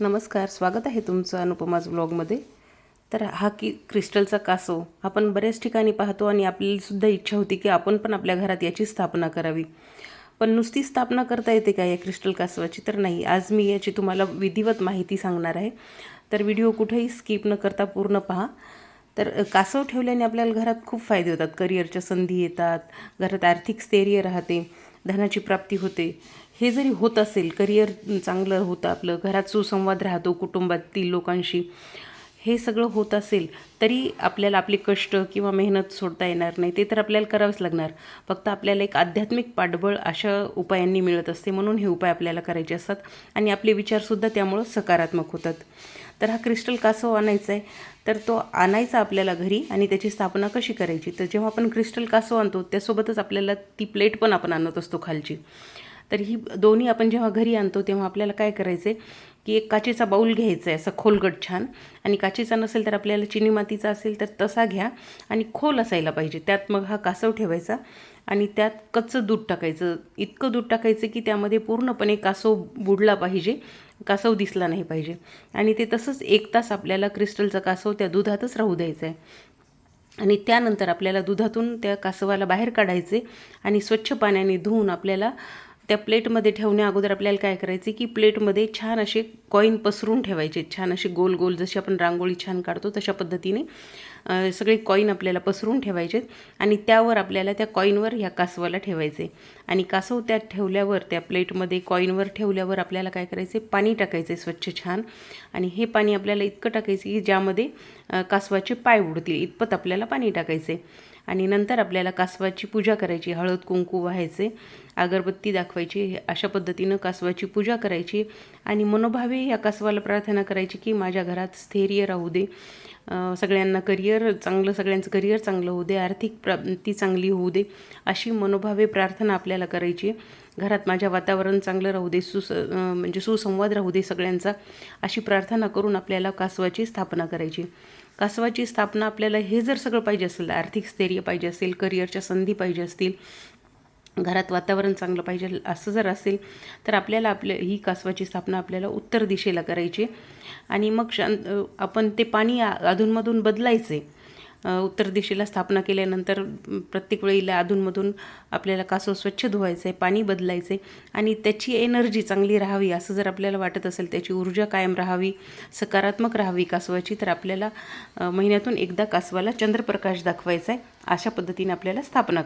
नमस्कार स्वागत आहे तुमचं अनुपमाज ब्लॉगमध्ये. तर हा की क्रिस्टलचा कासव आपण बऱ्याच ठिकाणी पाहतो आणि आपल्यालासुद्धा इच्छा होती की आपण पण आपल्या घरात याची स्थापना करावी. पण नुसती स्थापना करता येते का या क्रिस्टल कासवाची तर नाही. आज मी याची तुम्हाला विधिवत माहिती सांगणार आहे. तर व्हिडिओ कुठेही स्किप न करता पूर्ण पहा. तर कासव ठेवल्याने आपल्याला घरात खूप फायदे होतात. करिअरच्या संधी येतात घरात आर्थिक स्थैर्य राहते. धनाची प्राप्ती होते. हे जरी होत असेल करिअर चांगलं होतं आपलं घरात सुसंवाद राहतो कुटुंबातील लोकांशी हे सगळं होत असेल तरी आपल्याला आपले कष्ट किंवा मेहनत सोडता येणार नाही. ते तर आपल्याला करावंच लागणार. फक्त आपल्याला एक आध्यात्मिक पाठबळ अशा उपायांनी मिळत असते म्हणून हे उपाय आपल्याला करायचे असतात आणि आपले विचारसुद्धा त्यामुळं सकारात्मक होतात. तर हा क्रिस्टल कासव आणायचा आहे. तर तो आणायचा आपल्याला घरी आणि त्याची स्थापना कशी करायची? तर जेव्हा आपण क्रिस्टल कासव आणतो त्यासोबतच आपल्याला ती प्लेट पण आपण आणत असतो खालची. तर ही दोन्ही आपण जेव्हा घरी आणतो तेव्हा आपल्याला काय करायचं आहे की एक काचेचा बाऊल घ्यायचा आहे असा खोलगट छान. आणि काचेचा नसेल तर आपल्याला चिनी मातीचा असेल तर तसा घ्या आणि खोल असायला पाहिजे. त्यात मग हा कासव ठेवायचा आणि त्यात कच्चं दूध टाकायचं. इतकं दूध टाकायचं की त्यामध्ये पूर्णपणे कासव बुडला पाहिजे. कासव दिसला नाही पाहिजे. आणि ते तसंच एक तास आपल्याला क्रिस्टलचा कासव त्या दुधातच राहू द्यायचा आहे आणि त्यानंतर आपल्याला दुधातून त्या कासवाला बाहेर काढायचे आणि स्वच्छ पाण्याने धुवून आपल्याला त्या प्लेटमध्ये ठेवण्या अगोदर आपल्याला काय करायचे की प्लेटमध्ये छान असे कॉईन पसरून ठेवायचे. छान असे गोल गोल जशी आपण रांगोळी छान काढतो तशा पद्धतीने सगळे कॉईन आपल्याला पसरून ठेवायचे आणि त्यावर आपल्याला त्या कॉईनवर ह्या कासवाला ठेवायचे. आणि कासव त्यात ठेवल्यावर त्या प्लेटमध्ये कॉईनवर ठेवल्यावर आपल्याला काय करायचे? पाणी टाकायचे स्वच्छ छान. आणि हे पाणी आपल्याला इतकं टाकायचं की ज्यामध्ये कासवाचे पाय उडतील इतपत आपल्याला पाणी टाकायचे. आणि नंतर आपल्याला कासवाची पूजा करायची हळद कुंकू व्हायचे अगरबत्ती दाखवायची अशा पद्धतीनं कासवाची पूजा करायची. आणि मनोभावे या कासवाला प्रार्थना करायची की माझ्या घरात स्थैर्य राहू दे. सगळ्यांना करिअर चांगलं सगळ्यांचं करिअर चांगलं होऊ दे आर्थिक प्राप्ती चांगली होऊ दे अशी मनोभावे प्रार्थना आपल्याला करायची घरात माझ्या वातावरण चांगलं राहू दे सुस म्हणजे सुसंवाद राहू दे सगळ्यांचा अशी प्रार्थना करून आपल्याला कासवाची स्थापना करायची कासवाची स्थापना आपल्याला हे जर सगळं पाहिजे असेल आर्थिक स्थैर्य पाहिजे असेल करिअरच्या संधी पाहिजे असतील घरात वातावरण चांगलं पाहिजे असं जर असेल तर आपल्याला आपल्या ही कासवाची स्थापना आपल्याला उत्तर दिशेला करायची. आणि मग शांत आपण ते पाणी आ- अधूनमधून बदलायचे. उत्तर दिशेला स्थापना केल्यानंतर प्रत्येक वेळीला अधूनमधून आपल्याला कासव स्वच्छ धुवायचं आहे पाणी बदलायचं आहे आणि त्याची एनर्जी चांगली राहावी असं जर आपल्याला वाटत असेल त्याची ऊर्जा कायम राहावी सकारात्मक राहावी कासवाची तर आपल्याला महिन्यातून एकदा कासवाला चंद्रप्रकाश दाखवायचा आहे अशा पद्धतीने आपल्याला स्थापना करायची